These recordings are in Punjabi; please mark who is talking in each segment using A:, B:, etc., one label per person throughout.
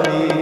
A: हरी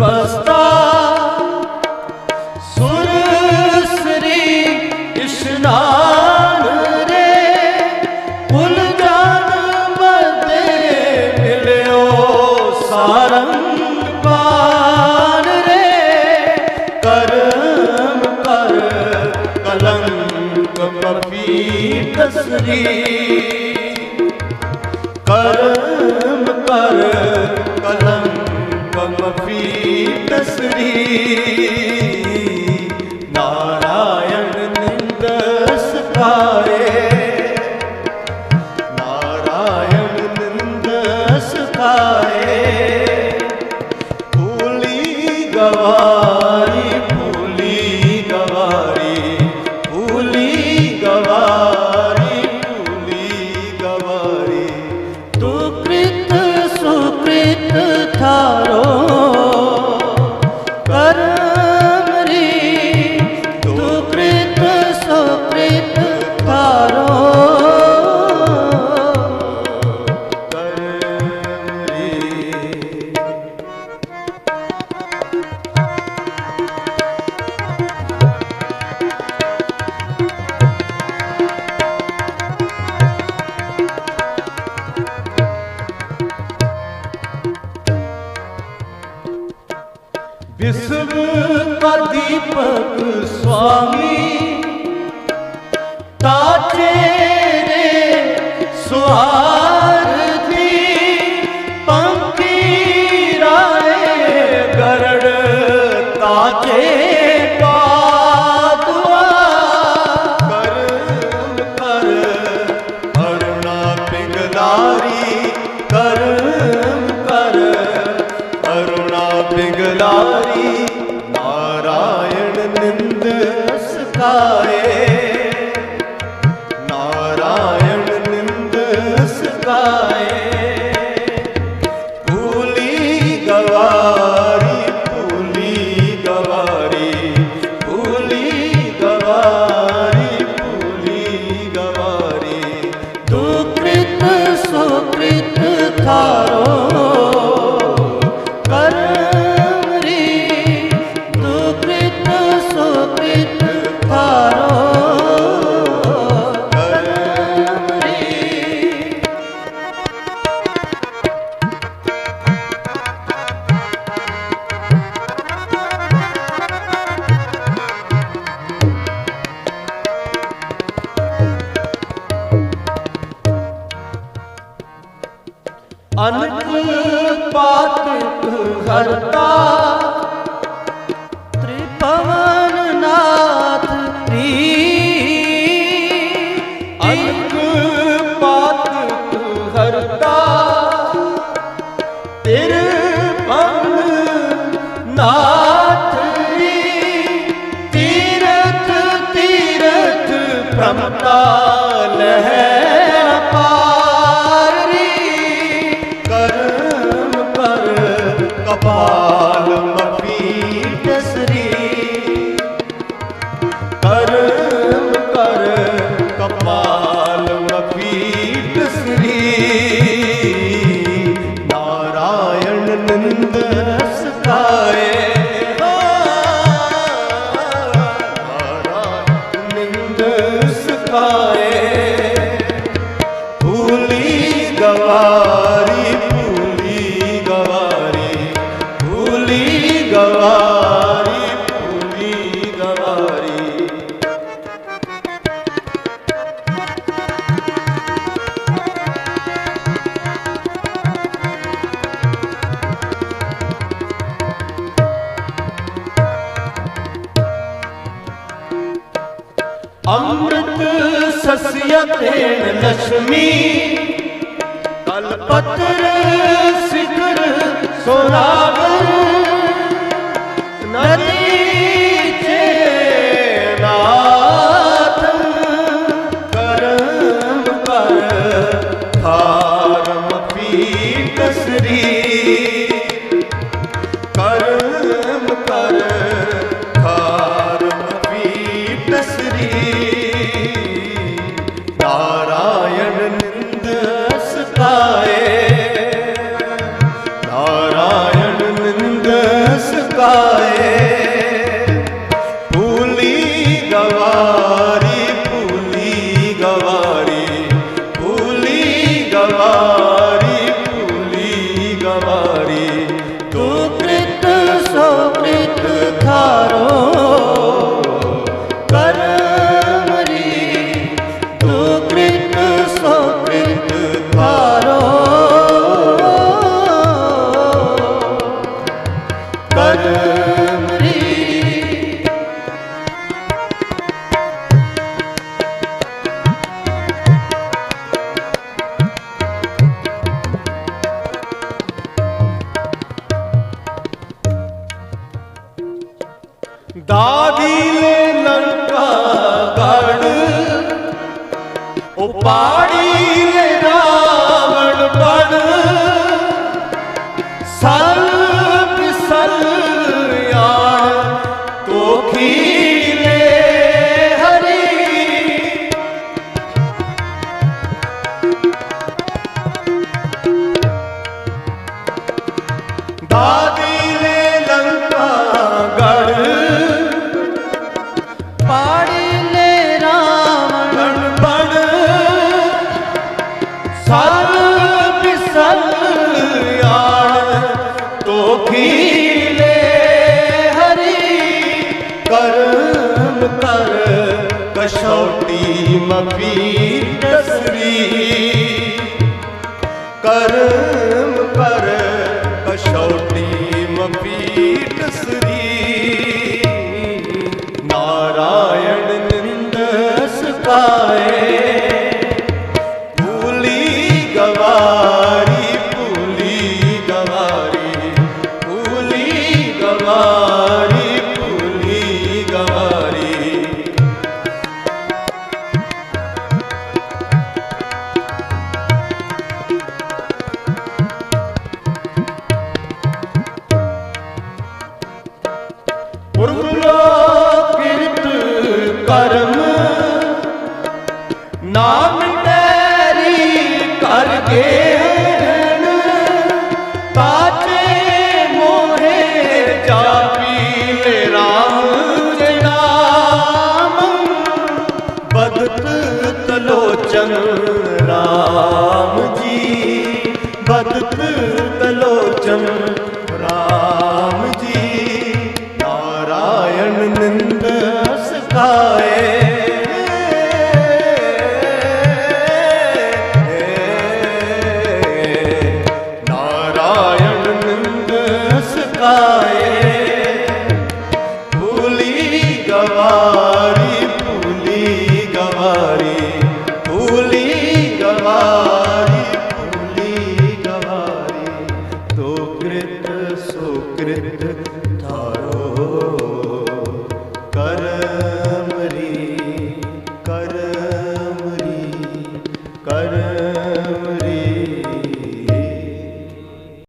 A: ਬਸਤਾ। ਸੁਰ ਇਸ਼ਨਾਨ ਰੇ ਪੁਲ ਜਾਨ ਮਦੇ ਰੇ ਕਰਮ ਕਰ ਕਲੰਕ ਪਪੀ ਤਸਰੀ तस्वीर विश्व का दीपक स्वामी ताचे रे स्वार्थी पंक्ति राय गरड़ ताचे पादुआ कर कर अरुणा पिगदारी Oh. ਅਨਕ ਪਾਤਿਕ ਹਰਤਾ। ਤ੍ਰਿਪਵਨ ਨਾਥ ਰੀ ਅਨਕ ਪਾਤਿਕ ਹਰਤਾ। ਤ੍ਰਿਪਵਨ ਨਾਥ ਅੰਮ੍ਰਿਤ ਸਸਿਯਤੇਨ ਲక్ష్ਮੀ ਕਲਪਤਰ ਸਿਖਰ ਸੋਰਾਵੇ ਉਹ ਰਾਵਣ ਬਣ। ਸਰਬ ਸਰਬ ਯਾਰ ਤੋਖੀ ਕਸ਼ੌਟੀ ਮਪੀ ਤਸਰੀ ਕਰਮ ਪਰ ਕਸ਼ੌਟੀ ਮਪੀ